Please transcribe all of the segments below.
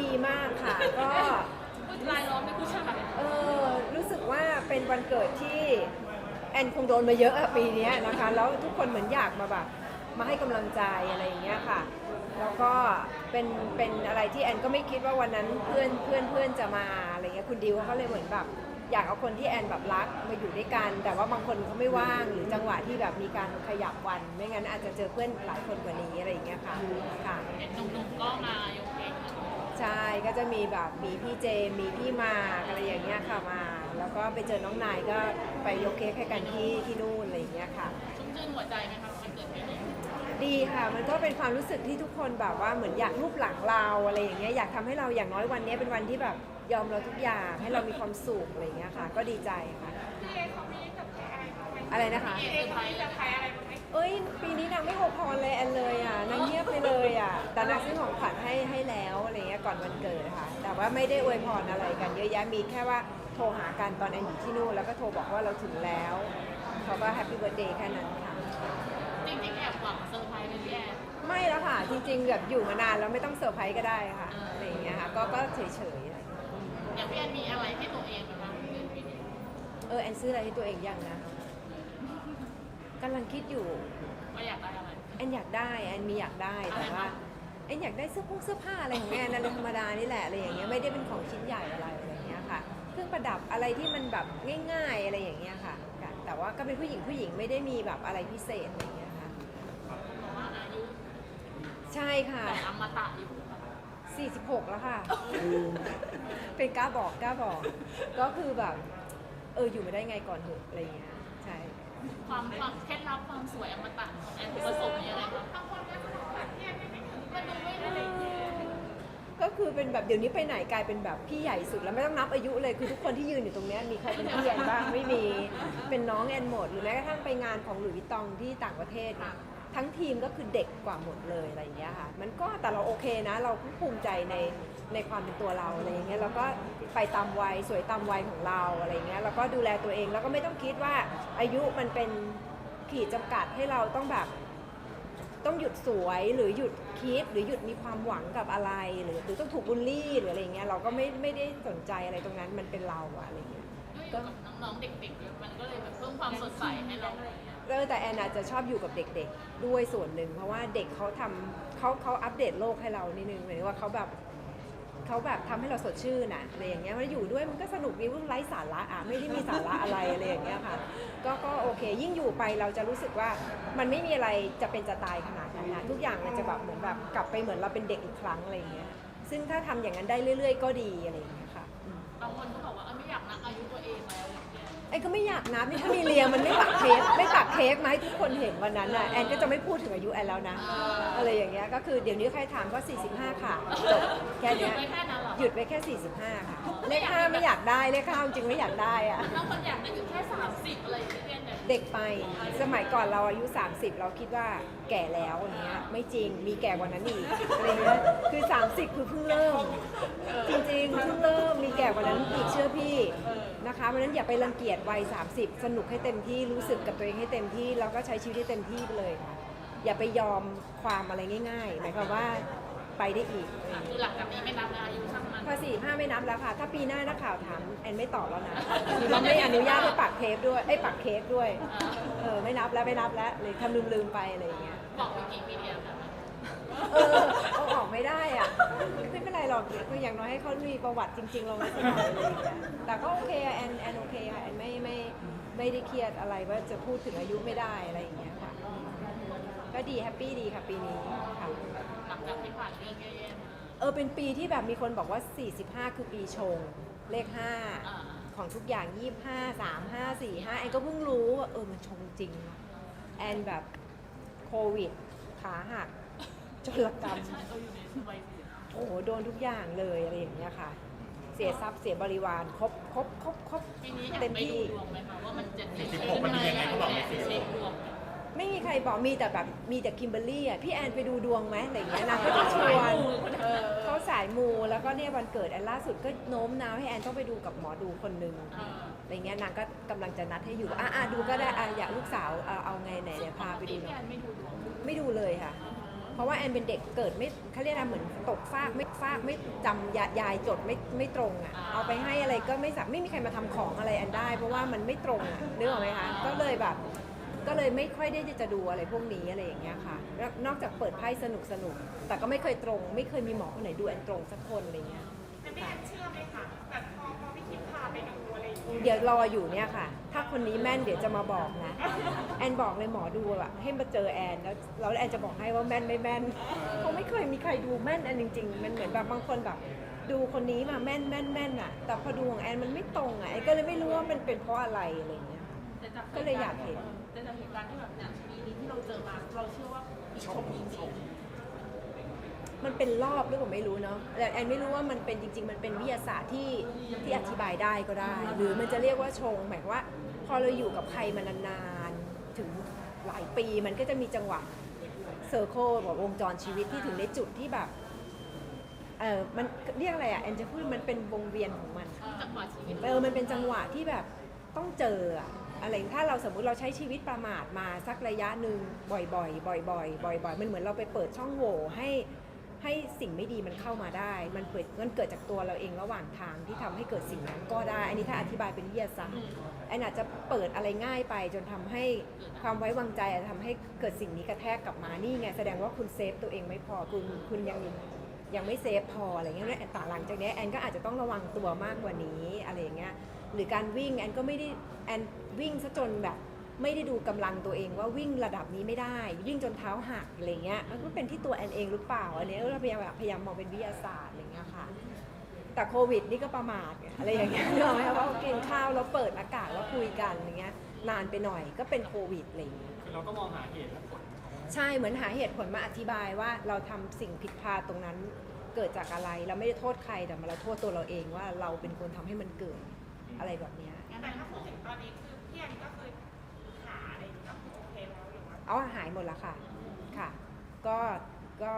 ดีมากค่ะ ก็ผู้ชายร้อนไม่ผู้ชายเออรู้สึกว่าเป็นวันเกิดที่แอนคงโดนมาเยอะอะปีเนี้ยนะคะ แล้วทุกคนเหมือนอยากมาแบบมาให้กำลังใจอะไรอย่างเงี้ยค่ะ แล้วก็เป็นเป็นอะไรที่แอนก็ไม่คิดว่าวันนั้นเพื่อนเพื่อนเพื่อนจะมาอะไรเงี้ยคุณดิวเขาเลยเหมือนแบบอยากเอาคนที่แอนแบบรักมาอยู่ด้วยกัน แต่ว่าบางคนเขาไม่ว่างหรือจังหวะที่แบบมีการขยับวัน ไม่งั้นอาจจะเจอเพื่อนหลายคนกว่านี้อะไรอย่างเงี้ยค่ะค่ะ เห็นหนุ่มๆก็มายกเองนะ ใช่ก็จะมีแบบมีพี่เจมมีพี่หมากอะไรอย่างเงี้ยค่ะมา แล้วก็ไปเจอน้องนายก็ไปยกเค้กให้กันที่ที่นู่นอะไรอย่างเงี้ยค่ะ ชุ่มชื่นหัวใจไหมคะวันเกิดปีนี้ดีค่ะ มันก็เป็นความรู้สึกที่ทุกคนแบบว่าเหมือนอยากรูปหลังเราอะไรอย่างเงี้ยอยากทำให้เราอย่างน้อยวันนี้เป็นวันที่แบบยอมเราทุกอย่างให้เรามีความสุขอะไรอย่างเงี้ยค่ะ ก็ดีใจค่ะอะไรนะคะ เซอร์ไพรส์เลยค่ะ เอ้ยปีนี้นางไม่โอพรเลยแอนเลยอะนางเงียบไปเลยอะแต่นางซื้อของขวัญให้ให้แล้วอะไรเงี้ยก่อนวันเกิดค่ะแต่ว่าไม่ได้อวยพรอะไรกันเยอะแยะมีแค่ว่าโทรหากันตอนแอนอยู่ที่นู่นแล้วก็โทรบอกว่าเราถึงแล้วเขาก็แฮปปี้เบิร์ดเดย์แค่นั้นค่ะ จริงๆแอบหวังเซอร์ไพรส์เลยพี่แอน ไม่แล้วค่ะ จริงๆแบบอยู่มานานแล้วไม่ต้องเซอร์ไพรส์ก็ได้ค่ะอะไรอย่างเงี้ยค่ะก็ก็เฉยๆอะไรอย่างพี่แอนมีอะไรให้ตัวเองไหมคะวันเกิดปีนี้เออแอนซื้ออะไรให้ตัวเองยังนะกำลังคิดอยู่ว่าอยากได้อะไร แอนอยากได้แอนมีอยากได้แต่ว่าอะไรคะแอนอยากได้เสื้อผงเสื้อผ้าอะไรของแอนอะไรธรรมดานี่แหละอะไรอย่างเงี้ยไม่ได้เป็นของชิ้นใหญ่อะไรอะไรอย่างเงี้ยค่ะเครื่องประดับอะไรที่มันแบบง่าย ๆอะไรอย่างเงี้ยค่ะ แต่ว่าก็เป็นผู้หญิงผู้หญิงไม่ได้มีแบบอะไรพิเศษอะไรอย่างเงี้ยค่ะเพราะว่าอายุใช่ค่ะแต่อมตะอยู่46 แล้วค่ะ เป็นกล้าบอกกล้าบอก ก็คือแบบ เอออยู่มาได้ไงก่อนเถอะอะไรอย่างเงี้ยใช่ ความความเคล็ดลับความสวยอมตะของแอนผสมยังไงคะบางคนก็จะบอกแบบพี่แอนไม่ถึงมันดูไม่ได้ก็คือเป็นแบบเดี๋ยวนี้ไปไหนกลายเป็นแบบพี่ใหญ่สุดแล้วไม่ต้องนับอายุเลยคือทุกคนที่ยืนอยู่ตรงเนี้ยมีใครเป็นพี่ใหญ่บ้างไม่มีเป็นน้องแอนหมดหรือแม้กระทั่งไปงานของหลุยส์วิตตองที่ต่างประเทศเนี่ย ทั้งทีมก็คือเด็กกว่าหมดเลยอะไรอย่างเงี้ยค่ะ มันก็แต่เราโอเคนะ เราภูมิใจในในความเป็นตัวเราอะไรอย่างเงี้ยเราก็ไปตามวัยสวยตามวัยของเราอะไรอย่างเงี้ยแล้วก็ดูแลตัวเองแล้วก็ไม่ต้องคิดว่าอายุมันเป็นขีดจำกัดให้เราต้องแบบต้องหยุดสวยหรือหยุดคิดหรือหยุดมีความหวังกับอะไร หรือหรือต้องถูกบูลลี่หรืออะไรอย่างเงี้ยเราก็ไม่ไม่ได้สนใจอะไรตรงนั้นมันเป็นเราอะอะไรอย่างเงี้ยด้วยอยู่กับน้องๆเด็กๆมันก็เลยแบบเพิ่มความสดใสให้เรา อรอย่างเงี้ยเออแต่แอนอาจจะชอบอยู่กับเด็กๆ ด้วยส่วนหนึ่ง เพราะว่าเด็กเขาทำเขาเขาอัปเดตโลกให้เรานิดนึงหมายถึงว่าเขาแบบเขาแบบทำให้เราสดชื่นอะอะไรอย่างเงี้ยมันอยู่ด้วยมันก็สนุกดีว่าไร้สาระอะไม่ได้มีสาระอะไรอะไรอย่างเงี้ยค่ะก็ก็โอเค ยิ่งอยู่ไปเราจะรู้สึกว่ามันไม่มีอะไรจะเป็นจะตายขนาดนั้นนะทุกอย่างมันจะแบบเหมือนแบบกลับไปเหมือนเราเป็นเด็กอีกครั้งอะไรอย่างเงี้ยซึ่งถ้าทำอย่างนั้นได้เรื่อย ๆ ก็ดีอะไรอย่างเงี้ยค่ะบางคนก็บอกว่าไม่อยากนับอายุตัวเอง อย่างเงี้ยไอ้ก็ไม่อยากนับนี่ถ้ามีเรียมันไม่ปักเค้กไม่ปักเค้กมาให้ทุกคนเห็นวันนั้นน่ะแอนก็จะไม่พูดถึงอายุแอนแล้วนะอะไรอย่างเงี้ยก็คือเดี๋ยวนี้ใครถามก็ 45 ค่ะจบแค่หยุเนี้ยดไว้แค่นั้นเหรอ หยุดไว้แค่ 45 ค่ะเลข5ไม่อยากได้เลข5จริงไม่อยากได้อะ บางคนอยากได้อยู่แค่สามสิบอะไรอย่างเงี้ยพี่แอนเนี่ย เด็กไปสมัยก่อนเราอายุ 30 เราคิดว่าแก่แล้วอย่างเงี้ยไม่จริงมีแก่กว่านั้นอีกอะไรเงี้ยคือ 30 คือเพิ่งเริ่ม จริงๆเพิ่งเริ่มมีแก่กว่านั้นอีกเชื่อพี่ นะคะเพราะฉะนั้นอย่าไปรังเกียจวัย 30 สนุกให้เต็มที่รู้สึกกับตัวเองให้เต็มที่ แล้วก็ใช้ชีวิตให้เต็มที่ไปเลยค่ะอย่าไปยอมความอะไรง่ายๆหมายความว่าไปได้อีกอะคือหลังจากนี้ไม่นับแล้วอายุช่างมันภาษีผ้าไม่นับแล้วค่ะ ถ้าปีหน้านักข่าวถามแอนไม่ตอบแล้วนะคือเราไม่อนุญาตให้ปักเทปด้วยไอ้ยปักเค้กด้วยเออไม่นับแล้วไม่นับแล้วเลยทำลืมๆไปอะไรอย่างเงี้ย บอกไปกี่ปีเดียวค่ะ เออเอาออกไม่ได้อะ ไม่เป็นไรหรอกคืออย่างน้อยให้เขามีประวัติจริงๆเราไม่เป็นไรอะไรอย่างเงี้ยแต่ก็โอเคอะแอนแอนโอเคค่ะแอนไม่ไม่ไม่ได้เครียดอะไรว่าจะพูดถึงอายุไม่ได้อะไรอย่างเงี้ยค่ะ ก็ดีแฮปปี้ดีค่ะปีนี้ค่ะ หลังจากที่ผ่านเรื่องแย่ๆมาเออเป็นปีที่แบบมีคนบอกว่า 45 คือปีชง เลขอ่า5ของทุกอย่าง 25 3 5 4 5 แอนก็เพิ่งรู้ว่าเออมันชงจริงว่ะแอนแบบโควิด ขาหักจรกรรม ใช่เราอยู่ในวัยเสีย โอ้โหโดนทุกอย่างเลยอะไรอย่างเงี้ยค่ะ เสียทรัพย์เสียบริวารครบครบครบครบปีนี้อยากเต็มไปที่ดูดวงไหมคะว่ามันจะดี46มันมียังไงเขาบอกไหมเช็คดวง ไม่มีใครบอกมีแต่แบบมีแต่คิมเบอร์รี่อะพี่แอนไปดูดวงไหมอะไรอย่างเงี้ยนางก็จะชวนเขาสายมูแล้วก็เนี่ยวันเกิดแอนล่าสุดก็โน้มน้าวให้แอนต้องไปดูกับหมอดูคนหนึ่งเอออะไรเงี้ยนางก็กำลังจะนัดให้อยู่อะอะดูก็ได้อะอยากลูกสาวเอาเอาไงไหนเดี๋ยวพาไปดูหพี่น่อแอยนไม่ดูดวง ไม่ดูเลยค่ะ เพราะว่าแอนเป็นเด็กเกิดไม่เขาเรียกอะไรเหมือนตกฟากไม่ฟากไม่จำยายายจดไม่ไม่ตรงอะเอาไปให้อะไรก็ไม่สับไม่มีใครมาทำของอะไรแอนได้ เพราะว่ามันไม่ตรงอะนึกออกไหมคะก็เลยแบบ ก็เลยไม่ค่อยได้จะดูอะไรพวกนี้อะไรอย่างเงี้ยค่ะแล้วนอกจากเปิดไพ่สนุกสนุกแต่ก็ไม่เคยตรง ไม่เคยมีหมอคนไหนดูแอนตรงสักคนอะไรเงี้ย เงี้ยเดี๋ยวรออยู่เนี่ยค่ะ ถ้าคนนี้แม่นเดี๋ยวจะมาบอกนะ แอนบอกเลยหมอดูอะให้มาเจอแอนแล้วแล้วแอนจะบอกให้ว่าแม่นไม่แม่นเพราะไม่เคยมีใครดูแม่นแอนจริง ๆ มันเหมือนแบบบางคนแบบดูคนนี้มาแม่นแม่นแม่นอะแต่พอดูของแอนมันไม่ตรงอะแอนก็เลยไม่รู้ว่ามันเป็นเพราะอะไรอะไรเงี้ยแต่จากก็เลยอยากเห็น แต่จากเหตุการณ์ที่แบบเนี่ยปีนี้ที่เราเจอมาเราเชื่อว่ามีชมจริง มันเป็นรอบหรือเปล่าไม่รู้เนาะแต่แอนไม่รู้ว่ามันเป็นจริง ๆ มันเป็นวิทยาศาสตร์ที่ที่อธิบายได้ก็ได้ หรือมันจะเรียกว่าชงหมายความว่า พอเราอยู่กับใครมานานๆถึงหลายปีมันก็จะมีจังหวะเซอร์โคแบบวงจรชีวิตที่ถึงในจุดที่แบบเออมันเรียกอะไรอะแอนจะพูดมันเป็นวงเวียนของมันๆจังหวะชีวิตเออมันเป็นจังหวะที่แบบต้องเจออะอะไรถ้าเราสมมุติเราใช้ชีวิตประมาทมาสักระยะหนึ่งบ่อยๆบ่อยๆบ่อยๆมันเหมือนเราไปเปิดช่องโหว่ให้ ให้สิ่งไม่ดีมันเข้ามาได้ มันเปิดมันเกิดจากตัวเราเองระหว่างทางที่ทำให้เกิดสิ่งนั้นก็ได้ อันนี้ถ้าอธิบายเป็นวิทยาศาสตร์แอนอาจจะเปิดอะไรง่ายไป จนทำให้ความไว้วางใจอาจจะทำให้เกิดสิ่งนี้กระแทกกลับมานี่ไงแสดงว่าคุณเซฟตัวเองไม่พอคุณคุณยังยังไม่เซฟพออะไรเงี้ยแต่หลังจากเนี้ยแอนก็อาจจะต้องระวังตัวมากกว่านี้อะไรอย่างเงี้ยหรือการวิ่งแอนก็ไม่ได้แอนวิ่งซะจนแบบ ไม่ได้ดูกำลังตัวเองว่าวิ่งระดับนี้ไม่ได้ วิ่งจนเท้าหักอะไรเงี้ยมันก็เป็นที่ตัวแอนเองหรือเปล่าอันเนี้ยเราพยายามพยายามมองเป็นวิทยาศาสตร์อะไรเงี้ยค่ะแต่โควิดนี่ก็ประมาทไงอะไรอย่างเงี้ยเนกอะไหมคะว่ากินข้าวแล้วเปิดอากาศแล้วคุยกันอย่างเงี้ยนานไปหน่อยก็เป็นโควิดอะไรอย่างเงี้ยคือเราก็มองหาเหตุและผลใช่เหมือนหาเหตุผลมาอธิบายว่าเราทำสิ่งผิดพลาดตรงนั้นเกิดจากอะไรเราไม่ได้โทษใครแต่เราโทษตัวเราเองว่าเราเป็นคนทำให้มันเกิดอะไรแบบเนี้ยแต่ถ้าพูดถึงตอนนี้คือพี่แอนก็คือ หาอะไรกับโอเคแล้วหรือว่าเอาหายหมดแล้วค่ะ ค่ะ ก็ก็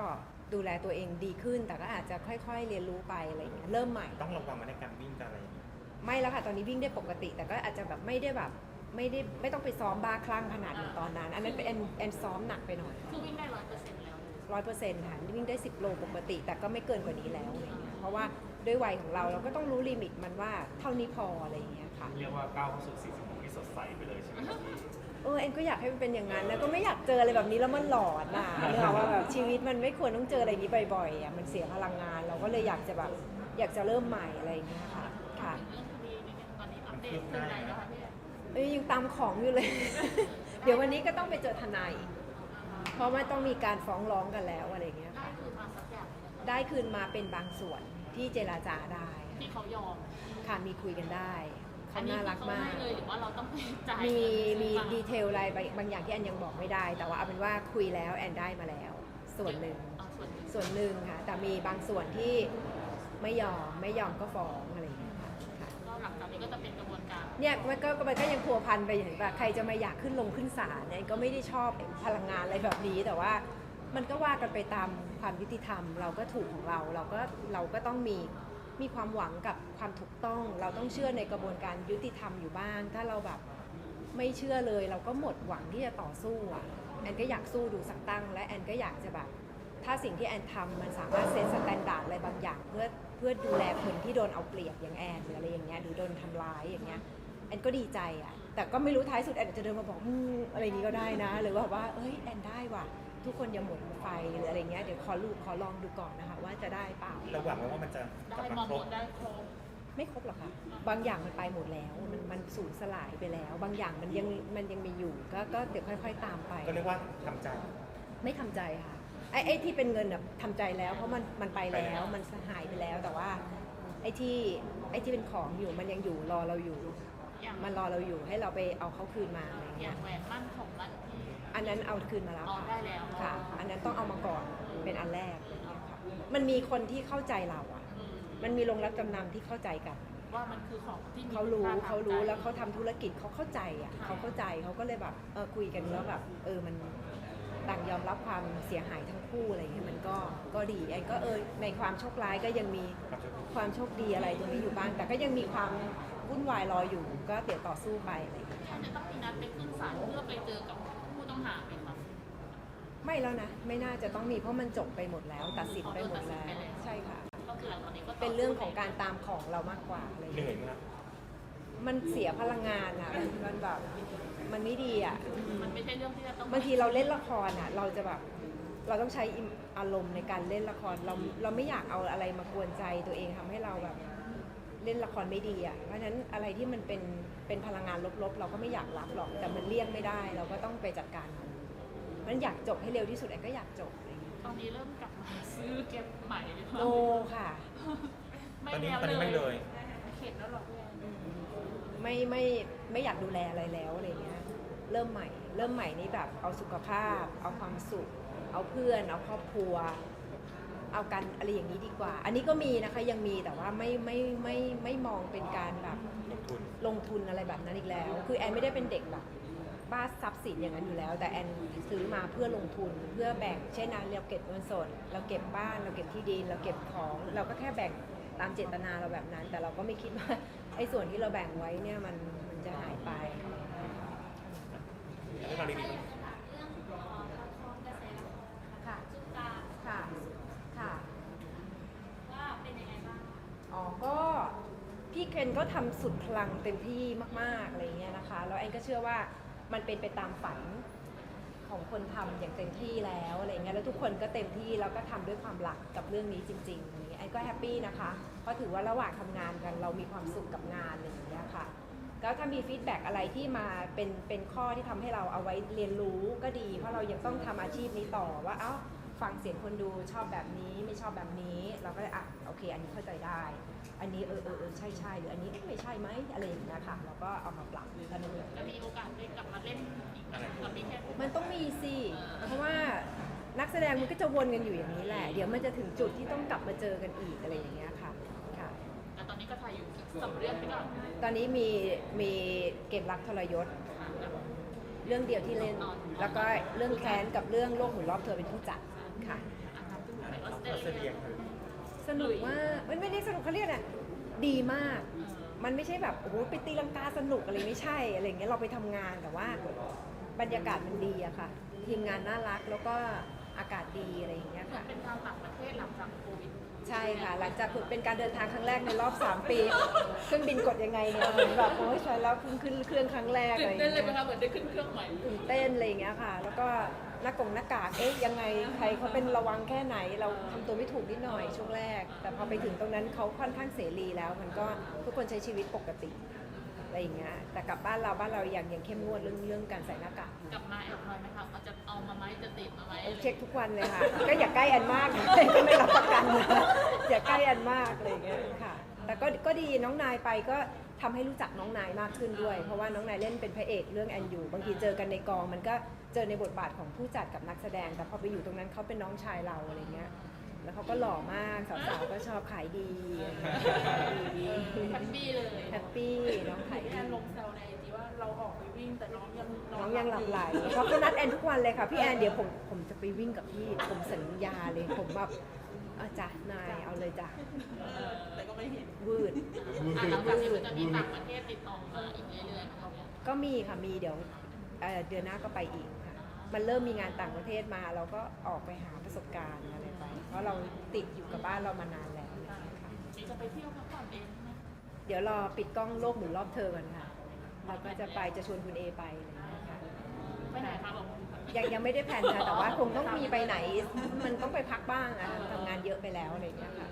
ดูแลตัวเองดีขึ้น แต่ก็อาจจะค่อยๆเรียนรู้ไปอะไรอย่างเงี้ยเริ่มใหม่ ต้องระวังมาในการวิ่งกันอะไรอย่างเงี้ยไม่แล้วค่ะ ตอนนี้วิ่งได้ปกติ แต่ก็อาจจะแบบไม่ได้แบบไม่ได้ไม่ต้องไปซ้อมบ้าคลั่งขนาดเหมือนตอนนั้น อันนั้นเป็นแอนแอนซ้อมหนักไปหน่อย คือวิ่งได้ร้อยเปอร์เซ็นต์แล้ว ร้อยเปอร์เซ็นต์ค่ะวิ่งได้ 10 โลปกติ แต่ก็ไม่เกินกว่านี้แล้วอะไรเงี้ยเพราะว่าด้วยวัยของเราเราก็ต้องรู้ลิมิตมันว่าเท่านี้พออะไรอย่างเงี้ยค่ะ เรียกว่าก้าวเข้าสู่46ที่สดใสไปเลยใช่ไหมครับพี่ เออเอ็นก็อยากให้มันเป็นอย่างนั้นแล้วก็ไม่อยากเจออะไรแบบนี้แล้วมันหลอนน่ะ เนื่องว่าแบบชีวิตมันไม่ควรต้องเจออะไรอย่างนี้บ่อยๆอะมันเสียพลังงาน เราก็เลยอยากจะแบบอยากจะเริ่มใหม่อะไรอย่างเงี้ยค่ะค่ะเรื่องคดีนิดนึงตอนนี้อัปเดตถึงไหนแล้วคะพี่แอนเอ้ยยังตามของอยู่เลย เดี๋ยววันนี้ก็ต้องไปเจอทนายอีก เพราะว่าต้องมีการฟ้องร้องกันแล้วอะไรอย่างเงี้ยได้ค่ะคือมาสักอย่างหนึ่งได้คืนมาเป็นบางส่วนที่เจราจาได้ที่เขายอมค่ะมีคุยกันได้เขาน่ารักมากอันนี้คือเขให้เลยหรือว่าเราต้องไปจ่ายมีเงินมีซื้อดีเทลอะไรบางบางอย่างที่แอนยังบอกไม่ได้ แต่ว่าเอาเป็นว่าคุยแล้วแอนได้มาแล้ว ส่วนหนึ่งเอาส่วนหนึ่งส่วนหนึ่งค่ะแต่มีบางส่วนที่ไม่ยอมไม่ยอมก็ฟ้อง เนี่ยมันก็มันก็ยังพัวพันไปอย่างแบบใครจะมาอยากขึ้นลงขึ้นศาลเนี่ยก็ไม่ได้ชอบพลังงานอะไรแบบนี้แต่ว่ามันก็ว่ากันไปตามความยุติธรรม เราก็ถูกของเราเราก็เราก็ต้องมีมีความหวังกับความถูกต้อง เราต้องเชื่อในกระบวนการยุติธรรมอยู่บ้าง ถ้าเราแบบไม่เชื่อเลย เราก็หมดหวังที่จะต่อสู้อะแอนก็อยากสู้ดูสักตั้ง และแอนก็อยากจะแบบถ้าสิ่งที่แอนทำมันสามารถเซตสแตนดาร์ดอะไรบางอย่าง เพื่อเพื่อดูแลคนที่โดนเอาเปรียบอย่างแอนหรืออะไรอย่างเงี้ยหรือโดนทำร้ายอย่างเงี้ย แอนก็ดีใจอะแต่ก็ไม่รู้ท้ายสุดแอนอาจจะเดินมาบอกอืมอะไรนี้ก็ได้นะ หรือว่าว่าเอ้ยแอนได้ว่ะ ทุกคนอย่าหมดไฟหรืออะไรเงี้ยเดี๋ยวขอลูกขอลองดูก่อนนะคะ ว่าจะได้เปล่า เราหวังไว้ว่ามันจะกได้ลับมามาหคมรบดได้ครบ ไม่ครบหรอกค่ะ บางอย่างมันไปหมดแล้ว มันมันสูญสลายไปแล้ว บางอย่างมันยังมันยังมีอยู่ ก็ก็เดี๋ยวค่อย ๆ ตามไป ก็เรียกว่าทำใจ ไม่ทำใจค่ะ ไอ้ไอ้ที่เป็นเงินแบบทำใจแล้ว เพราะมันมันไปไปแล้แล้ว ว มันหายไปแล้ว แต่ว่าไอ้ที่ไอ้ที่เป็นของอยู่มันยังอยู่รอเราอยู่ อย่างมันรอเราอยู่ให้เราไปเอาเขาคืนมาอะไรอเงี้ย่ายงแหวนมั่นของมั่นที่ อันนั้นเอาคืนมาแล้วเอาค่ะได้แล้ว ค่ะ อันนั้นต้องเอามาก่อนเป็นอันแรกอะไรเงี้ยค่ะมันมีคนที่เข้าใจเราอะ อืมมันมีโรงรับจำนำที่เข้าใจกัน ว่ามันคือของที่มีเขารู้คุณค่เขาทงรู้ใจ แล้วเขาทำธุรกิจเขาเข้าใจอะค่ะ เขาเข้าใจเขาก็เลยแบบเออคุยกันแล้วแบบเออมันต่างยอมรับความเสียหายทั้งคู่อะไรเงี้ยมันก็ก็ดีไอ้ก็เออในความโชคร้ายก็ยังมีความโชคดีอะไรตรงนี้อยู่บ้างแต่ก็ยังมีความ วุ่นวายรออยู่ก็เดี๋ยวต่อสู้ไปอะไรเงี้ยแค่จะต้องมีนัดไปขึ้นศาลเพื่อไปเจอกับผู้ต้องหาไหมคะ ไม่แล้วนะ ไม่น่าจะต้องมีเพราะมันจบไปหมดแล้ว ตัดสินไปหมดแล้ว ใช่ค่ะ ก็คือหลังจากนี้ก็เป็นเรื่องของการตามของเรามากกว่าอะไรอย่างเหนื่เงี้อยยมากมันเสียพลังงานอะมันมันแบบมันไม่ดีอะมันไม่ใช่เรื่องที่จะต้องบางทีเราเล่นละครอะ เราจะแบบเราต้องใช้อิมอารมณ์ในการเล่นละครเราเราไม่อยากเอาอะไรมากวนใจตัวเองทำให้เราแบบ เล่นละครไม่ดีอะ เพราะฉะนั้นอะไรที่มันเป็นเป็นพลังงานลบๆ เราก็ไม่อยากรับหรอก แต่มันเลี่ยงไม่ได้ เราก็ต้องไปจัดการมันเพราะฉะนั้นอยากจบให้เร็วที่สุดแอนก็อยากจบอะไรอย่างเงี้ยตอนนี้เริ่มกลับมาซื้อเก็บใหม่หรือเปล่าโนค่ะไม่ตอนนี้แล้วตอนนี้ไม่เลย เข็ดแล้วหรอพี่แอนไม่ไม่ไม่อยากดูแลอะไรแล้วอะไรเงี้ย เริ่มใหม่ เริ่มใหม่นี่แบบเอาสุขภาพ เอาความสุข เอาเพื่อน เอาครอบครัว เอากันอะไรอย่างนี้ดีกว่า อันนี้ก็มีนะคะยังมีแต่ว่าไม่ไม่ไม่ไม่มองเป็นการแบบลงทุนอะไรแบบนั้นอีกแล้ว คือแอนไม่ได้เป็นเด็กแบบบ้าทรัพย์สินอย่างนั้นอยู่แล้ว แต่แอนซื้อมาเพื่อลงทุนเพื่อแบ่งเช่นนะเราเก็บเงินสด เราเก็บบ้านเราเก็บที่ดิน เราเก็บของ เราก็แค่แบ่งตามเจตนาเราแบบนั้น แต่เราก็ไม่คิดว่าไอ้ส่วนที่เราแบ่งไว้เนี่ยมันมันจะหายไปเรื่องราวดีาอยากจะถามเรื่องเอ่อละครกระแสละครนะคะ ค่ะ จุกา ค่ะ ค่ะ ว่าเป็นยังไงบ้าง อ๋อ ก็พี่เคนก็ทำสุดพลังเต็มที่มากๆอะไรเงี้ยนะคะ แล้วแอนก็เชื่อว่ามันเป็นไปตามฝันของคนทำอย่างเต็มที่แล้วอะไรเงี้ยแล้วทุกคนก็เต็มที่แล้วก็ทำด้วยความรักกับเรื่องนี้จริงๆอะไรเงี้ยแอนก็แฮปปี้นะคะเพราะถือว่าระหว่างทำงานกันเรามีความสุขกับงานอะไรอย่างเงี้ยค่ะแล้วถ้ามีฟีดแบ็กอะไรที่มาเป็นเป็นข้อที่ทำให้เราเอาไว้เรียนรู้ก็ดี เพราะเรายังต้องทำอาชีพนี้ต่อว่าเอ้า ฟังเสียงคนดูชอบแบบนี้ไม่ชอบแบบนี้ เราก็เลยอะโอเค อันนี้เข้าใจได้ อันนี้เออเออเออใช่ใช่หรืออันนี้เอ๊ะไม่ใช่ไหมอะไรอย่างเงี้ยค่ะเราก็เอามาปรับเท่านั้นเองจะมีโอกาสได้กลับมาเล่นอีกไหมกับพี่แค่มันต้องมีสิเพราะว่านักแสดงมันก็จะวนกันอยู่อย่างนี้แหละ เดี๋ยวมันจะถึงจุดที่ต้องกลับมาเจอกันอีกอะไรอย่างเงี้ยค่ะค่ะแต่ตอนนี้ก็ถ่ายอยู่สองเรื่องไปก่อนตอนนี้มีมีเกมรักทรยศเรื่องเดียวที่เล่น แล้วก็เรื่องแค้นกับเรื่องโลกหมุนรอบเธอเป็นผู้จัด ค่ะอะครับที่ไปออสเตรออสเตรเลีเลียยคือสนุกมาก มันไม่ได้สนุกเขาเรียกน่ะดีมาก มันไม่ใช่แบบโอ้โหไปตีลังกาสนุกอะไรไม่ใช่อะไรเงี้ยเราไปทำงานแต่ว่าบรรยากาศมันดีอะค่ะ ทีมงานน่ารักแล้วก็อากาศดีอะไรอย่างเงี้ยเหมือนค่ะเป็นทางต่างประเทศหลังจากโควิดใช่ค่ะ หลังจากเป็นการเดินทางครั้งแรกในรอบ 3 ปีเครื่องบินกดยังไงเนี่ยเหมือนแบบโอ้ยใช่แล้วเพิ่งขึ้นเครื่องครั้งแรกตื่อะไรนอย่างเต้นเลยเงี้ไหมยคะเหมือนได้ขึ้นเครื่องใหม่ตื่นเต้นอะไรอย่างเงี้ยค่ะ แล้วก็ หน้ากงหน้ากากเอ๊ะยังไงใครเขาเป็นระวังแค่ไหน เราทำตัวไม่ถูกนิดหน่อยช่วงแรก แต่พอไปถึงตรงนั้นเขาค่อนข้างเสรีแล้ว มันก็ทุกคนใช้ชีวิตปกติอะไรอย่างเงี้ยแต่กลับบ้านเราบ้านเรายังยังเข้มงวดเรื่องเรื่องการใส่หน้ากากกลับมาแอบน้อยไหมคะเอาจะเอามาไหมจะติดมาไหมเช็คทุกวันเลยค่ะ ก็อย่าใกล้อันมากก็ไม่รับประกันนะอย่าใกล้อันมากอะไรอย่างเงี้ยค่ะ แต่ก็ก็ดีน้องนายไปก็ ทำให้รู้จักน้องนายมากขึ้นด้วย เพราะว่าน้องนายเล่นเป็นพระเอกเรื่องแอนยูบางทีเจอกันในกอง มันก็เจอในบทบาทของผู้จัดกับนักแสดง แต่พอไปอยู่ตรงนั้นเขาเป็นน้องชายเราอะไรเงี้ยแล้วเขาก็หล่อมากสาวๆก็ชอบขายดีขายดีแฮปปี้เลยแฮปปี้น้องขายพี่ดีแอนลงแซวในไอจีว่าเราออกไปวิ่งแต่น้องยังน้องยังหลับไหลเพราะเขานัดแอนทุกวันเลยค่ะพี่แอนเดี๋ยวผมผมจะไปวิ่งกับพี่ผมสัญญาเลยผมแบบ อาจ้ะนายเอาเลยจ้ะแต่ก็ไม่เห็นวืดอะหลังจากนี้มันจะมีต่างประเทศติดต่อมาอีกเรื่อยๆนะคะเนี่ยก็มีค่ะมีเดี๋ยวเอ่อเดือนหน้าก็ไปอีกค่ะ มันเริ่มมีงานต่างประเทศมา เราก็ออกไปหาประสบการณ์อะไรไป เพราะเราติดอยู่กับบ้านเรามานานแล้วค่ะนี่จะไปเที่ยวพักผ่อนเองใช่ไหมเดี๋ยวรอปิดกล้องโลกหมุนรอบเธอก่อนค่ะ เราก็จะไปจะชวนคุณเอไปอะไรอย่างเงี้ยค่ะ ไปไหนคะบอก ยังยังไม่ได้แผนค่ะแต่ว่าคงต้องมีไปไหน มันต้องไปพักบ้างอะทำงานเยอะไปแล้วอะไรอย่างเงี้ยค่ะ